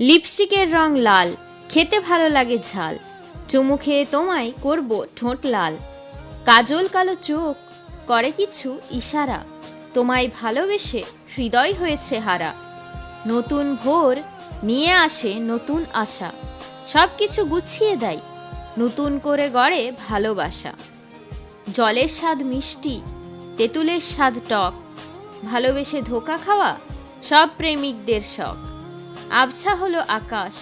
লিপস্টিকের রং লাল, খেতে ভালো লাগে ঝাল। চুমু খেয়ে তোমায় করব ঠোঁট লাল। কাজল কালো চোখ, করে কিছু ইশারা। তোমায় ভালোবেসে হৃদয় হয়েছে হারা। নতুন ভোর, নিয়ে আসে নতুন আশা। সব কিছু গুছিয়ে দেয়, নতুন করে গড়ে ভালোবাসা। জলের স্বাদ মিষ্টি, তেঁতুলের স্বাদ টক। ভালোবেসে ধোকা খাওয়া, সব প্রেমিকদের শখ। আবছা হলো আকাশ,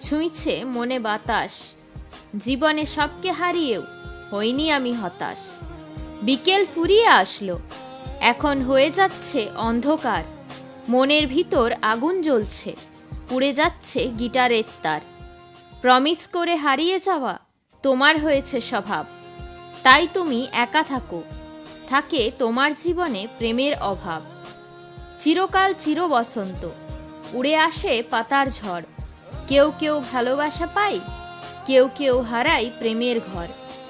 ছুঁইছে মনে বাতাস। জীবনে সবকে হারিয়েও হইনি আমি হতাশ। বিকেল ফুরিয়ে আসলো, এখন হয়ে যাচ্ছে অন্ধকার। মনের ভিতর আগুন জ্বলছে, পুড়ে যাচ্ছে গিটারের তার। প্রমিস করে হারিয়ে যাওয়া তোমার হয়েছে স্বভাব। তাই তুমি একা থাকো, থাকে তোমার জীবনে প্রেমের অভাব। চিরকাল চির বসন্ত উড়ে আসে পাতার ঝড়। কেউ কেউ ভালোবাসা পায়, কেউ কেউ হারায় প্রেমের ঘর।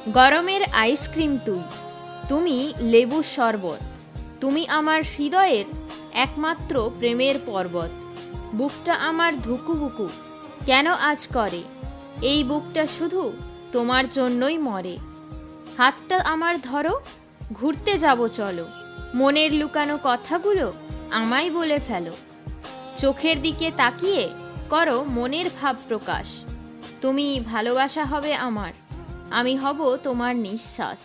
গরমের আইসক্রিম তুই, তুমি লেবু শরবত। তুমি আমার হৃদয়ের একমাত্র প্রেমের পর্বত। বুকটা আমার ধুকুবুকু কেন আজ করে? এই বুকটা শুধু তোমার জন্যই মরে। হাতটা আমার ধরো, ঘুরতে যাব চলো। মনের লুকানো কথাগুলো আমায় বলে ফেলো। চোখের দিকে তাকিয়ে করো মনের ভাব প্রকাশ। তুমি ভালোবাসা হবে আমার, আমি হব তোমার নিঃশ্বাস।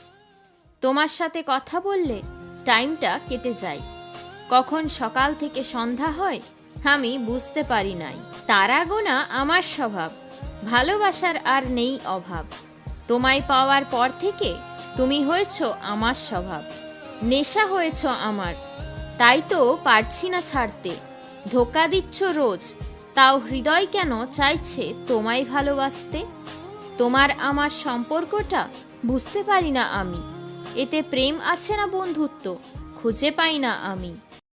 তোমার সাথে কথা বললে টাইমটা কেটে যায়। কখন সকাল থেকে সন্ধ্যা হয়, আমি বুঝতে পারি নাই। তারা গোনা আমার স্বভাব, ভালোবাসার আর নেই অভাব। তোমায় পাওয়ার পর থেকে তুমি হয়েছ আমার স্বভাব। নেশা হয়েছ আমার, তাই তো পারছি না ছাড়তে। ধোকা দিচ্ছ রোজ। তাও হৃদয় কেন চাইছে তোমায় ভালোবাসতে? তোমার আমার সম্পর্কটা বুঝতে পারি না আমি। এতে প্রেম আছে না বন্ধুত্ব, খুঁজে পাই না আমি।